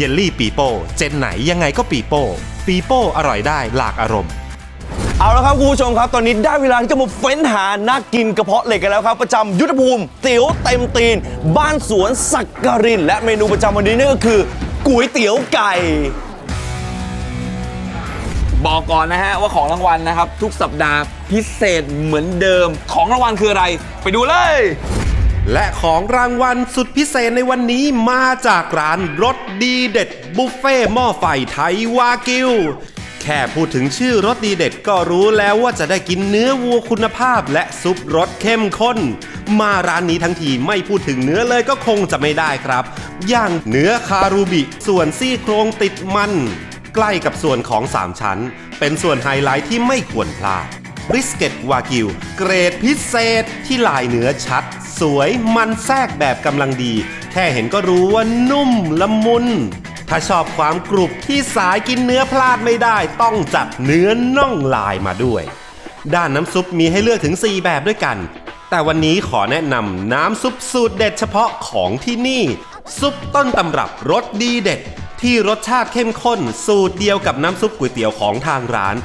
เยลลี่ปีโป้ เจนไหนยังไงก็ปีโป้ ปีโป้อร่อยได้หลากอารมณ์ เอาละครับคุณผู้ชมครับ ตอนนี้ได้เวลาที่จะมาเฟ้นหานักกินกระเพาะเหล็กกันแล้วครับ ประจำยุทธภูมิเตี๋ยวเต็มตีน บ้านสวนสักการิน และเมนูประจำวันนี้นั่นก็คือก๋วยเตี๋ยวไก่ บอกก่อนนะฮะว่าของรางวัลนะครับ ทุกสัปดาห์พิเศษเหมือนเดิม ของรางวัลคืออะไร ไปดูเลย และของรางวัลสุดพิเศษในวันนี้มาจากร้านรสดีเด็ด บุฟเฟ่หม้อไฟไทยวากิว แค่พูดถึงชื่อรสดีเด็ดก็รู้แล้วว่าจะได้กินเนื้อวัวคุณภาพและซุปรสเข้มข้น มาร้านนี้ทั้งทีไม่พูดถึงเนื้อเลยก็คงจะไม่ได้ครับ อย่างเนื้อคารูบิ ส่วนซี่โครงติดมัน ใกล้กับส่วนของ3ชั้น เป็นส่วนไฮไลท์ที่ไม่ควรพลาดบริสเกตวากิว เกรดพิเศษที่ลายเนื้อชัด สวยมันแทรกแบบกำลังดี แค่เห็นก็รู้ว่านุ่มละมุน ถ้าชอบความกรุบที่สายกินเนื้อพลาดไม่ได้ ต้องจัดเนื้อน่องลายมาด้วย ด้านน้ำซุปมีให้เลือกถึง 4 แบบด้วยกัน แต่วันนี้ขอแนะนำน้ำซุปสูตรเด็ดเฉพาะของที่นี่ ซุปต้นตำรับรสดีเด็ด ที่รสชาติเข้มข้น สูตรเดียวกับน้ำซุปก๋วยเตี๋ยวของทางร้าน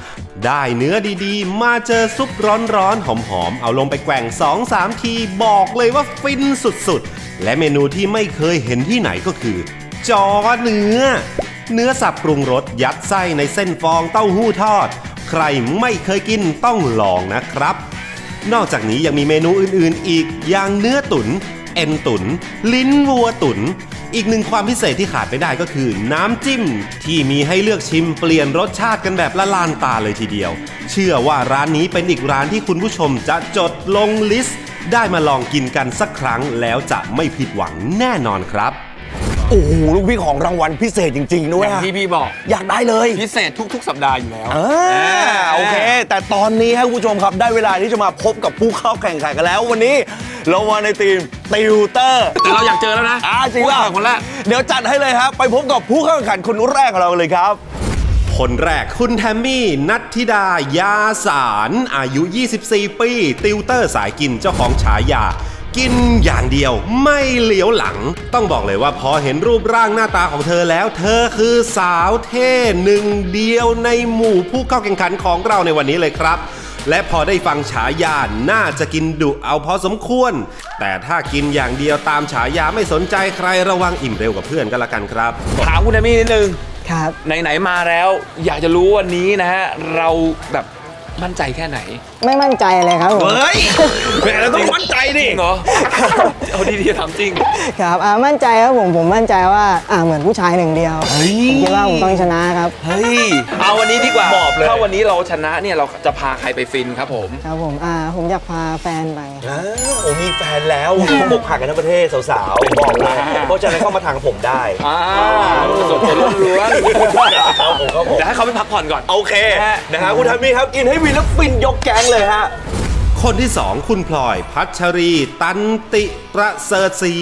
ได้เนื้อดีๆ มาเจอซุปร้อนๆ หอมๆ เอาลงไปแกว่ง 2-3 ทีบอกเลยว่าฟินสุดๆ และเมนูที่ไม่เคยเห็นที่ไหนก็คือ จอเนื้อ เนื้อสับปรุงรสยัดไส้ในเส้นฟองเต้าหู้ทอด ใครไม่เคยกินต้องลองนะครับ นอกจากนี้ยังมีเมนูอื่นๆอีกอย่างเนื้อตุน๋นเอ็นตุน๋นลิ้นวัวตุน๋น อีกหนึ่งความพิเศษที่ขาดไม่ได้ก็คือน้ำจิ้ม ที่มีให้เลือกชิมเปลี่ยนรสชาติกันแบบละลานตาเลยทีเดียว เชื่อว่าร้านนี้เป็นอีกร้านที่คุณผู้ชมจะจดลงลิสต์ ได้มาลองกินกันสักครั้งแล้วจะไม่ผิดหวังแน่นอนครับ โอ้โหลูกพี่ของรางวัลพิเศษจริงๆด้วอยย่างอะที่พี่บอก อยากได้เลยพิเศษทุก ๆ สัปดาห์อยู่แล้วอ่าโอเค แต่ตอนนี้ให้คุณผู้ชมครับได้เวลาที่จะมาพบกับผู้เข้าแข่งขันกันแล้ววันนี้เรามาในทีมติวเตอร์ แต่เราอยากเจอแล้วนะอ่าจริงป่ะคนแรกเดี๋ยวจัดให้เลยครับ ไปพบกับผู้เข้าแข่งขันคนแรกของเราเลยครับคนแรกคุณแทมมี่ นัทธิดายาสาร อายุ 24 ปี ติวเตอร์สายกินเจ้าของฉายา กินอย่างเดียวไม่เหลียวหลัง ต้องบอกเลยว่าพอเห็นรูปร่างหน้าตาของเธอแล้ว เธอคือสาวเท่หนึ่งเดียวในหมู่ผู้เข้าแข่งขันของเราในวันนี้เลยครับ และพอได้ฟังฉายาน่าจะกินดุเอาพอสมควร แต่ถ้ากินอย่างเดียวตามฉายาไม่สนใจใครระวังอิ่มเร็วกับเพื่อนก็แล้วกันครับ ถามคุณแอมี่นิดนึงครับ ไหนๆมาแล้ว อยากจะรู้วันนี้นะฮะเราแบบ มั่นใจแค่ไหนไม่มั่นใจเลยครับผมเฮ้ยแหมเราต้องมั่นใจจดิริงเหรอเอาดีๆถามจริง ครับอ่ามั่นใจครับผมผมมั่นใจว่าอ่าเหมือนผู้ชายหนึ่งเดียวเฮ้ย ผมคิดว่าผมต้องชนะครับ เฮ้ย เอาวันนี้ดีกว่าหมอบเลย ถ้าวันนี้เราชนะเนี่ยเราจะพาใครไปฟินครับผม ครับผมอ่าผมอยากพาแฟนไป อ้าวผมมีแฟนแล้วผมอกหักกันทั้งประเทศสาวๆ บอกเลยเพราะฉะนั้นเข้ามาทางผมได้อ่าสดๆล้วนครับผมครับผมๆเดี๋ยวให้เขาไปพักผ่อนก่อน โอเค นะฮะคุณทามีครับ กินให้วินแล้วฟินยกแก๊งเลยฮะ คนที่ 2 คุณพลอย พัชรี ตันติประเสริฐศรี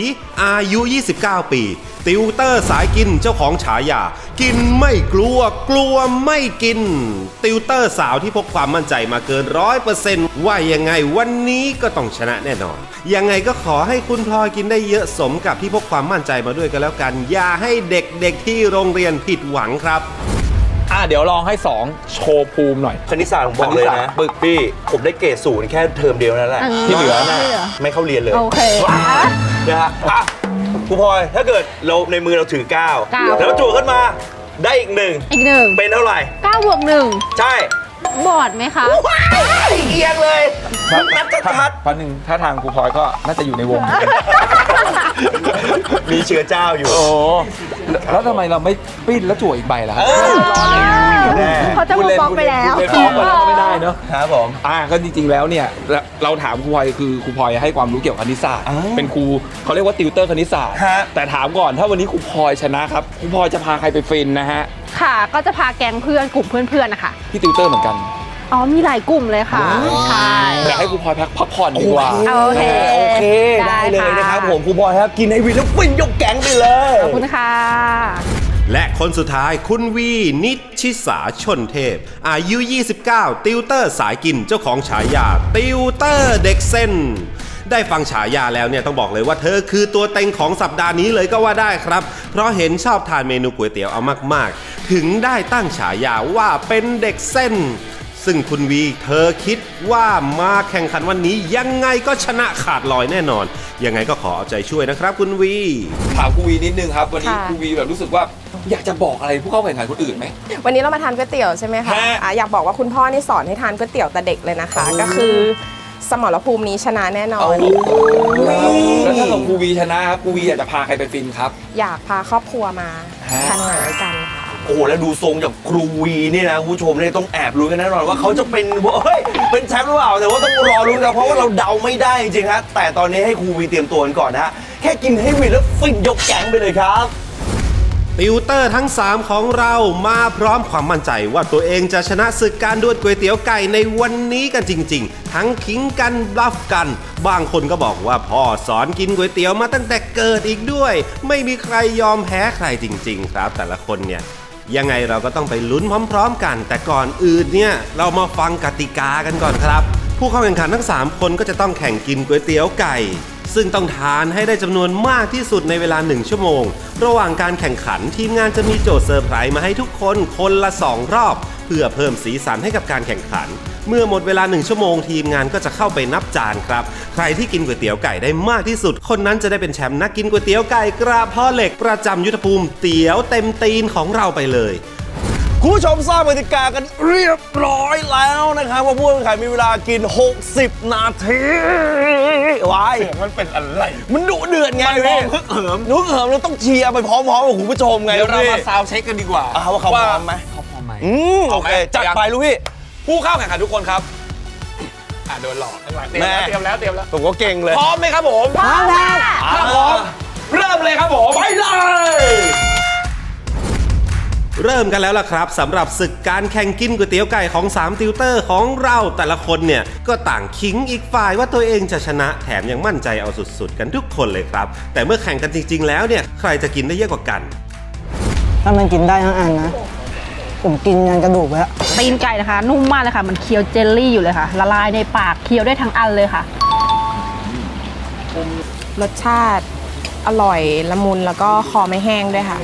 อายุ 29 ปี ติวเตอร์สายกินเจ้าของฉายา กินไม่กลัวกลัวไม่กิน ติวเตอร์สาวที่พกความมั่นใจมาเกินร้อยเปอร์เซนต์ว่ายังไงวันนี้ก็ต้องชนะแน่นอน ยังไงก็ขอให้คุณพลอยกินได้เยอะสมกับที่พกความมั่นใจมาด้วยกันแล้วกัน อย่าให้เด็กๆที่โรงเรียนผิดหวังครับ อะเดี๋ยวลองให้ 2 โชว์ภูมิหน่อย คณิตศาสตร์ผมบอกเลยคณิตศาสตนะร์ปึกพี่ ผมได้เกรดศูนย์แค่เทอมเดียวนั่นแหละที่เหลือ ไม่เข้าเรียนเลย โอเค นะฮะอะครูพลอย ถ้าเกิดเราในมือเราถือ9เก้าแล้วจั่วขึ้นมาได้อีกหนึ่ง อีกหนึ่งเป็นเท่าไหร่เก้าบวกหนึ่งใช่บอดไหมคะ ว้ายเอียงเลย นับชัดพันหนึ่งถ้าทางครูพลอยก็น่าจะอยู่ในวงๆมีเชื้อเจ้าอยู่ โอ้แล้วทำไมเราไม่ปิ้นแล้วจั่วอีกใบล่ะเออแน่เขาจะมูบล็อกไปแล้วพูดเล่นพูดเล่นพูดเล่นก็ไม่ได้เนอะ ครับผม อ่าก็จริงๆแล้วเนี่ยเราเราถามครูพลอยคือครูพลอยให้ความรู้เกี่ยวกับคณิตศาสตร์ อ้าวเป็นครูเขาเรียกว่าติวเตอร์คณิตศาสตร์ ฮะ แต่ถามก่อนถ้าวันนี้ครูพลอยชนะครับครูพลอยจะพาใครไปฟินนะฮะค่ะ ก็จะพาแก๊งเพื่อนกลุ่มเพื่อนๆนะคะ พี่ติวเตอร์เหมือนกัน อ๋อมีหลายกลุ่มเลยค่ะใช่ อยากให้ครูพลอยพักพักผ่อนดีกว่าโอเคโอเคได้เลยนะครับผมครูบอยครับกินให้วินแล้วฟินยกแก๊งไปเลย ขอบคุณค่ะ และคนสุดท้ายคุณวี นิชิสาชนเทพ อายุ 29 ติวเตอร์สายกินเจ้าของฉายา ติวเตอร์เด็กเส้น ได้ฟังฉายาแล้วเนี่ยต้องบอกเลยว่าเธอคือตัวเต็งของสัปดาห์นี้เลยก็ว่าได้ครับ เพราะเห็นชอบทานเมนูก๋วยเตี๋ยวเอามากๆ ถึงได้ตั้งฉายาว่าเป็นเด็กเส้น ซึ่งคุณวีเธอคิดว่ามาแข่งขันวันนี้ยังไงก็ชนะขาดลอยแน่นอน ยังไงก็ขอเอาใจช่วยนะครับ คุณวี ถามครูวีนิดนึงครับ วันนี้ค่ะครูวีแบบรู้สึกว่าอยากจะบอกอะไรผู้เข้าแข่งขันคนอื่นไหม วันนี้เรามาทานก๋วยเตี๋ยวใช่ไหมคะฮะ อะอยากบอกว่าคุณพ่อนี่สอนให้ทานก๋วยเตี๋ยวแต่เด็กเลยนะคะ ก็คือสมรภูมินี้ชนะแน่นอน แล้วถ้าเกิดครูวีชนะครับครูวีอยากจะพาใครไปฟินครับ อยากพาครอบครัวมาฮะทานอาหารด้วยกันค่ะ โอ้โหแล้วดูทรงจากครูวีนี่นะคุณผู้ชมเนี่ยต้องแอบรู้นกันแน่นอนว่าเขาจะเป็นเฮ้ยเป็นแชมป์หรือเปล่าแต่ว่าต้องรอรู้นกันเพราะว่าเราเดาไม่ได้จริงๆฮะแต่ตอนนี้ให้ครูวีเตรียมตัวกันก่อนนะฮะแค่กินให้วินแล้วฟินยกแก๊งไปเลยครับ ติวเตอร์ทั้ง 3 ของเรามาพร้อมความมั่นใจว่าตัวเองจะชนะศึกการดวลก๋วยเตี๋ยวไก่ในวันนี้กันจริง ๆ ทั้งขิงกันบลัฟกัน บางคนก็บอกว่าพ่อสอนกินก๋วยเตี๋ยวมาตั้งแต่เกิดอีกด้วย ไม่มีใครยอมแพ้ใครจริง ๆ ครับ แต่ละคนเนี่ย ยังไงเราก็ต้องไปลุ้นพร้อม ๆ กัน แต่ก่อนอื่นเนี่ยเรามาฟังกติกากันก่อนครับ ผู้เข้าแข่งขันทั้ง 3 คนก็จะต้องแข่งกินก๋วยเตี๋ยวไก่ ซึ่งต้องทานให้ได้จำนวนมากที่สุดในเวลา 1 ชั่วโมง ระหว่างการแข่งขันทีมงานจะมีโจทย์เซอร์ไพรส์มาให้ทุกคนคนละ 2 รอบ เพื่อเพิ่มสีสันให้กับการแข่งขัน เมื่อหมดเวลา 1 ชั่วโมงทีมงานก็จะเข้าไปนับจานครับ ใครที่กินก๋วยเตี๋ยวไก่ได้มากที่สุด คนนั้นจะได้เป็นแชมป์นักกินก๋วยเตี๋ยวไก่กระเพาะเหล็กประจำยุทธภูมิเตี๋ยวเต็มตีนของเราไปเลย คุณผู้ชมทราบกติกากันเรียบร้อยแล้วนะครับว่าผู้แข่งขันมีเวลากิน 60 นาทีวายมันเป็นอะไร มันดุเดือดไงมันมพี่องฮึกเหิมนุกเหิมเราต้องเชียร์ไปพร้ออมๆกับคุณผู้ชมไงเดี๋ยวเราพี่มาซาวด์เช็คกันดีกว่าอ่าว่าเขาพร้อมไหมเขาพร้อมไหมอืมโอเคจัดไปลูกพี่ ผู้เข้าแข่งขันทุกคนครับอะโดนหลอกข้างหลังเตรียมแม่ แล้วเตรียมแล้วเตรียมแล้วผมก็เก่งเลย พร้อมไหมครับผมพร้อมแล้วถ้าพร้อมเริ่มเลยครับผมไปเลยเริ่มกันแล้วล่ะครับสำหรับศึกการแข่งกินก๋วยเตี๋ยวไก่ของ 3 ติวเตอร์ของเราแต่ละคนเนี่ย ก็ต่างขิงอีกฝ่ายว่าตัวเองจะชนะแถมยังมั่นใจเอาสุดๆ กันทุกคนเลยครับ แต่เมื่อแข่งกันจริงๆแล้วเนี่ย ใครจะกินได้เยอะกว่ากัน ถ้ามันกินได้ทั้งอันนะ ผมกินยันกระดูกแล้วตีนไก่นะคะ นุ่มมากเลยค่ะ มันเคี้ยวเจลลี่อยู่เลยค่ะ ละลายในปากเคี้ยวได้ทั้งอันเลยค่ะ รสชาติอร่อยละมุนแล้วก็คอไม่แห้งด้วยค่ะ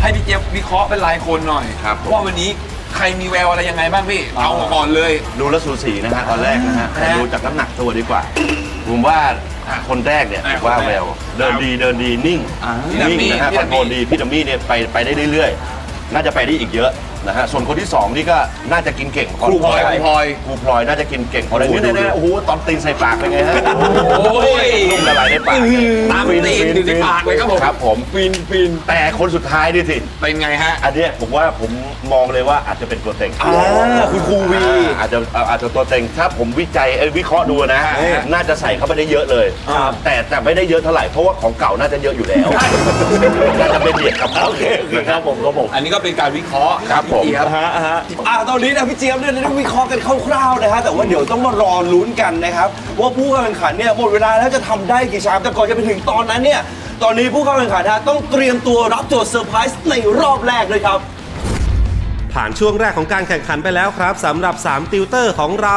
ให้พี่เจี๊ยบวิเคราะห์เป็นรายคนหน่อยครับผม ว่าวันนี้ ใครมีแววอะไรยังไงบ้างพี่ เอาก่อนเลย ดูแลวสูสีนะฮะตอนแรกนะฮะแต่ดูจากน้ำหนักตัวดีกว่า ผมว่าคนแรกเนี่ยอ่าผมว่าคนแรกแววเดินดีเดินดีนิ่งพี่ดัมมี่นิ่งนะฮะพี่คดัอนมมี่โทรลดีพี่ดัมมี่เนี่ยไปไปได้เรื่อยๆน่าจะไปได้อีกเยอะ นะฮะส่วนคนที่สองนี่ก็น่าจะกินเก่งครูพลอยครูพลอยครูพลอยน่าจะกินเก่งพอได้โอ้โหเนี่ยดูเนี่ยดูโอ้โหตอนตีนใส่ปากเป็นไงฮะโอ้ยนุ่มละลายในปากตามตีนอยู่ในปากเลยครับผม ครับผม ฟินฟินแต่คนสุดท้ายนี่สิ เป็นไงฮะ อันเนี้ยผมว่าผมมองเลยว่าอาจจะเป็นตัวเต็งอ่าคุณครูวีอาจจะอาจจะตัวเต็งถ้าผมวิจัยเอ้ยวิเคราะห์ดูนะเออน่าจะใส่เข้าไปได้เยอะเลยแต่แต่ไม่ได้เยอะเท่าไหร่เพราะว่าของเก่าน่าจะเยอะอยู่แล้วน่าจะเป็นเด็กกับเขานะครับผมก็ผม อันนี้ก็เป็นการวิเคราะห์ครับผมพี่เจี๊ยบ ฮะฮะอะตอนนี้นะพี่เจี๊ยบเนี่ยได้วิเคราะห์กันคร่าวๆนะฮะแต่ว่าเดี๋ยวต้องมารอลุ้นกันนะครับ ว่าผู้เข้าแข่งขันเนี่ยหมดเวลาแล้วจะทำได้กี่ชามแต่ก่อนจะไปถึงตอนนั้นเนี่ยตอนนี้ผู้เข้าแข่งขันฮะต้องเตรียมตัวรับโจทย์เซอร์ไพรส์ในรอบแรกเลยครับ ผ่านช่วงแรกของการแข่งขันไปแล้วครับสำหรับ 3 ติวเตอร์ของเรา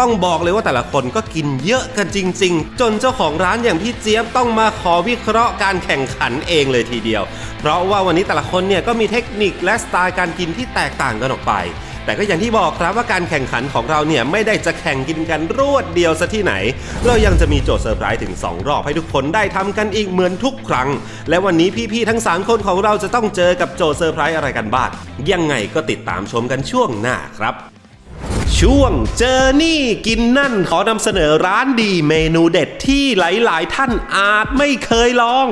ต้องบอกเลยว่าแต่ละคนก็กินเยอะกันจริง ๆ จนเจ้าของร้านอย่างพี่เจี๊ยบต้องมาขอวิเคราะห์การแข่งขันเองเลยทีเดียว เพราะว่าวันนี้แต่ละคนเนี่ยก็มีเทคนิคและสไตล์การกินที่แตกต่างกันออกไปแต่ก็อย่างที่บอกครับว่าการแข่งขันของเราเนี่ยไม่ได้จะแข่งกินกันรวดเดียวซะที่ไหน เรายังจะมีโจทย์เซอร์ไพรส์ถึง 2 รอบให้ทุกคนได้ทำกันอีกเหมือนทุกครั้ง และวันนี้พี่ๆทั้ง 3 คนของเราจะต้องเจอกับโจทย์เซอร์ไพรส์อะไรกันบ้างยังไงก็ติดตามชมกันช่วงหน้าครับ ช่วงเจอนี่กินนั่นขอนำเสนอร้านดีเมนูเด็ดที่หลาย ๆ ท่านอาจไม่เคยลอง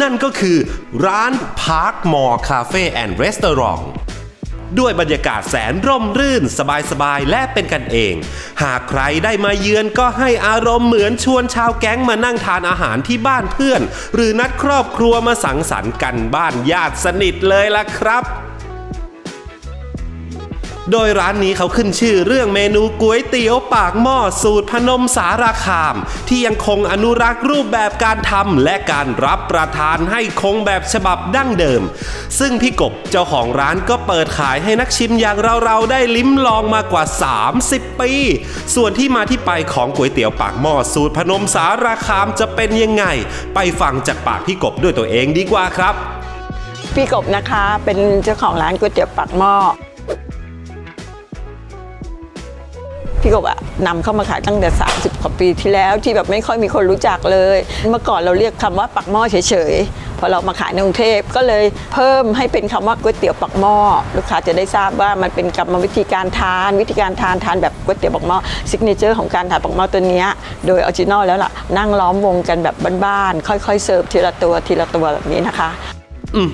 นั่นก็คือร้าน Park Mall Cafe and Restaurant ด้วยบรรยากาศแสนร่มรื่นสบายๆ และเป็นกันเอง หากใครได้มาเยือนก็ให้อารมณ์เหมือนชวนชาวแก๊งมานั่งทานอาหารที่บ้านเพื่อน หรือนัดครอบครัวมาสังสรรค์กันบ้านญาติสนิทเลยล่ะครับ โดยร้านนี้เขาขึ้นชื่อเรื่องเมนูก๋วยเตี๋ยวปากหม้อสูตรพนมสารคาม ที่ยังคงอนุรักษ์รูปแบบการทำและการรับประทานให้คงแบบฉบับดั้งเดิม ซึ่งพี่กบเจ้าของร้านก็เปิดขายให้นักชิมอย่างเราๆได้ลิ้มลองมากว่า 30 ปี ส่วนที่มาที่ไปของก๋วยเตี๋ยวปากหม้อสูตรพนมสารคามจะเป็นยังไง ไปฟังจากปากพี่กบด้วยตัวเองดีกว่าครับ พี่กบนะคะเป็นเจ้าของร้านก๋วยเตี๋ยวปากหม้อ พี่กบอะนำเข้ามาขายตั้งแต่ 30กว่าปีที่แล้วที่แบบไม่ค่อยมีคนรู้จักเลย เมื่อก่อนเราเรียกคำว่าปักหม้อเฉยๆพอเรามาขายในกรุงเทพก็เลยเพิ่มให้เป็นคำว่าก๋วยเตี๋ยวปักหม้อลูกค้าจะได้ทราบว่ามันเป็นกรรมวิธีการทาน วิธีการทานทานแบบก๋วยเตี๋ยวปักหม้อซิกเนเจอร์ของการทานปักหม้อตัวนี้โดยออริจินอลแล้วล่ะนั่งล้อมวงกันแบบบ้านๆค่อยๆเสิร์ฟทีละตัวทีละตัวแบบนี้นะคะ อื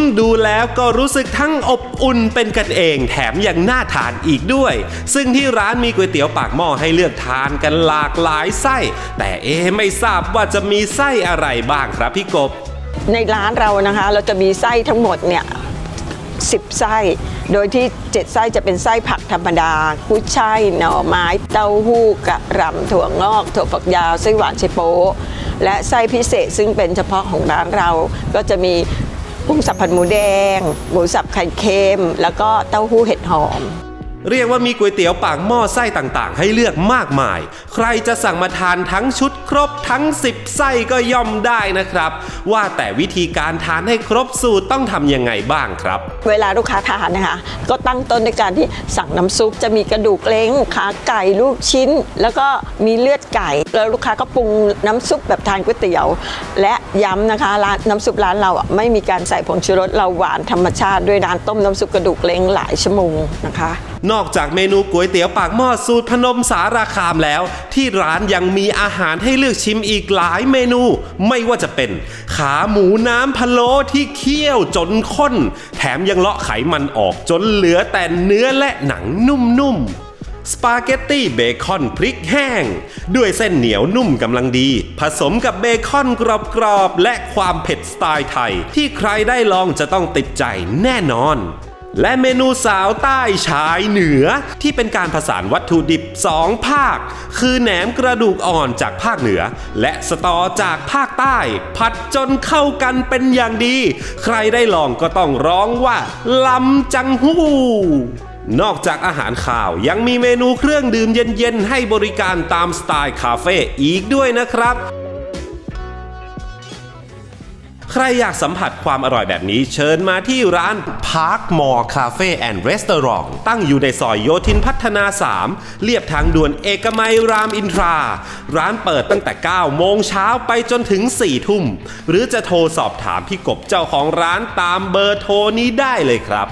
อดูแล้วก็รู้สึกทั้งอบอุ่นเป็นกันเอง แถมยังน่าทานอีกด้วย ซึ่งที่ร้านมีก๋วยเตี๋ยวปากหม้อให้เลือกทานกันหลากหลายไส้ แต่เอ๊ไม่ทราบว่าจะมีไส้อะไรบ้างครับพี่กบ ในร้านเรานะคะ เราจะมีไส้ทั้งหมดเนี่ยสิบไส้ โดยที่7ไส้จะเป็นไส้ผักธรรมดา กุ้ยช่ายหน่อไม้เต้าหู้กระหล่ำถั่วงอกถั่วฝักยาวไส้หวานไชโป๊ะและไส้พิเศษซึ่งเป็นเฉพาะของร้านเราก็จะมี กุ้งสับผัดหมูแดง หมูสับไข่เค็ม แล้วก็เต้าหู้เห็ดหอม เรียกว่ามีก๋วยเตี๋ยวปากหม้อไส้ต่างๆ ให้เลือกมากมาย ใครจะสั่งมาทานทั้งชุดครบทั้ง 10 ไส้ก็ย่อมได้นะครับ ว่าแต่วิธีการทานให้ครบสูตรต้องทำยังไงบ้างครับ เวลาลูกค้าทานนะคะ ก็ตั้งต้นในการที่สั่งน้ำซุปจะมีกระดูกเล้งขาไก่ลูกชิ้น แล้วก็มีเลือดไก่ แล้วลูกค้าก็ปรุงน้ำซุปแบบทานก๋วยเตี๋ยว และย้ำนะคะร้านน้ำซุปร้านเราอะไม่มีการใส่ผงชูรสเราหวานธรรมชาติด้วยร้านต้มน้ำซุปกระดูกเล้งหลายชั่วโมงนะคะนอกจากเมนูก๋วยเตี๋ยวปากหม้อสูตรพนมสารคามแล้ว ที่ร้านยังมีอาหารให้เลือกชิมอีกหลายเมนู ไม่ว่าจะเป็น ขาหมูน้ำพะโล้ที่เคี่ยวจนข้น แถมยังเลาะไขมันออกจนเหลือแต่เนื้อและหนังนุ่มๆสปาเกตตี้เบคอนพริกแห้ง ด้วยเส้นเหนียวนุ่มกำลังดี ผสมกับเบคอนกรอบๆ และความเผ็ดสไตล์ไทย ที่ใครได้ลองจะต้องติดใจแน่นอน และเมนูสาวใต้ชายเหนือ ที่เป็นการผสานวัตถุดิบ 2 ภาค คือแหนมกระดูกอ่อนจากภาคเหนือ และสตอจากภาคใต้ ผัดจนเข้ากันเป็นอย่างดี ใครได้ลองก็ต้องร้องว่าล้ำจังหู้นอกจากอาหารข่าวยังมีเมนูเครื่องดื่มเย็นๆ ให้บริการตามสไตล์คาเฟ่อีกด้วยนะครับ ใครอยากสัมผัสความอร่อยแบบนี้เชิญมาที่ร้าน Park Mall Cafe and Restaurant ตั้งอยู่ในซอยโยธินพัฒนา 3เลียบทางด่วนเอกมัยรามอินทรา ร้านเปิดตั้งแต่ 9 โมงเช้าไปจนถึง 4 ทุ่ม หรือจะโทรสอบถามพี่กบเจ้าของร้านตามเบอร์โทรนี้ได้เลยครับ